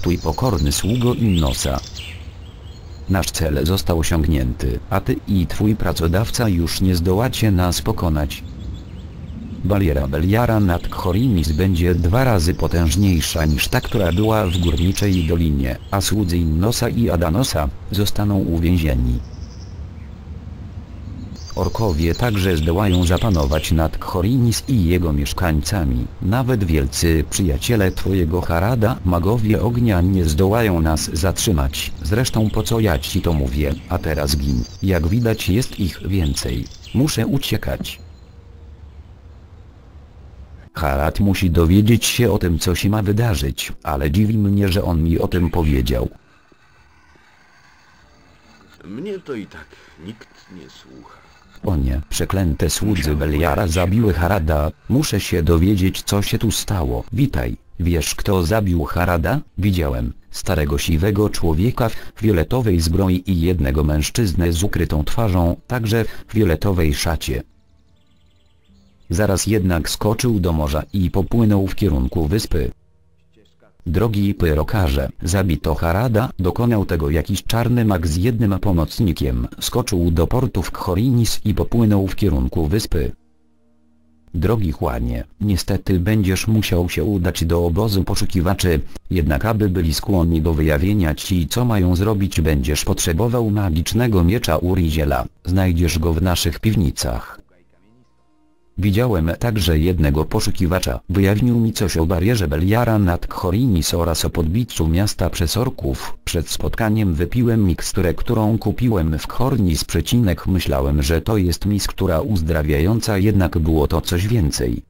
Stój pokorny sługo Innosa. Nasz cel został osiągnięty, a ty i twój pracodawca już nie zdołacie nas pokonać. Bariera Beliara nad Khorinis będzie dwa razy potężniejsza niż ta, która była w Górniczej Dolinie, a słudzy Innosa i Adanosa zostaną uwięzieni. Orkowie także zdołają zapanować nad Khorinis i jego mieszkańcami. Nawet wielcy przyjaciele twojego Harada, magowie ognia nie zdołają nas zatrzymać. Zresztą po co ja ci to mówię, a teraz gin. Jak widać jest ich więcej. Muszę uciekać. Harad musi dowiedzieć się o tym co się ma wydarzyć, ale dziwi mnie, że on mi o tym powiedział. Mnie to i tak nikt nie słucha. O nie, przeklęte słudzy Beliara zabiły Harada, muszę się dowiedzieć co się tu stało. Witaj, wiesz kto zabił Harada? Widziałem, starego siwego człowieka w fioletowej zbroi i jednego mężczyznę z ukrytą twarzą, także w fioletowej szacie. Zaraz jednak skoczył do morza i popłynął w kierunku wyspy. Drogi pyrokarze, zabito Harada, dokonał tego jakiś czarny mag z jednym pomocnikiem, skoczył do portu w Khorinis i popłynął w kierunku wyspy. Drogi Juanie, niestety będziesz musiał się udać do obozu poszukiwaczy, jednak aby byli skłonni do wyjawienia ci co mają zrobić będziesz potrzebował magicznego miecza Uriziela, znajdziesz go w naszych piwnicach. Widziałem także jednego poszukiwacza. Wyjaśnił mi coś o barierze Beliara nad Khorinis oraz o podbiciu miasta przez orków. Przed spotkaniem wypiłem miksturę, którą kupiłem w Khornis myślałem, że to jest mikstura uzdrawiająca, jednak było to coś więcej.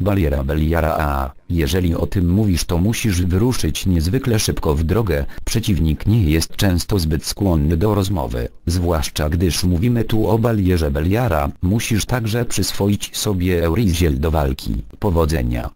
Bariera Beliara a jeżeli o tym mówisz to musisz wyruszyć niezwykle szybko w drogę, przeciwnik nie jest często zbyt skłonny do rozmowy, zwłaszcza gdyż mówimy tu o Balierze Beliara, musisz także przyswoić sobie Euriziel do walki, powodzenia.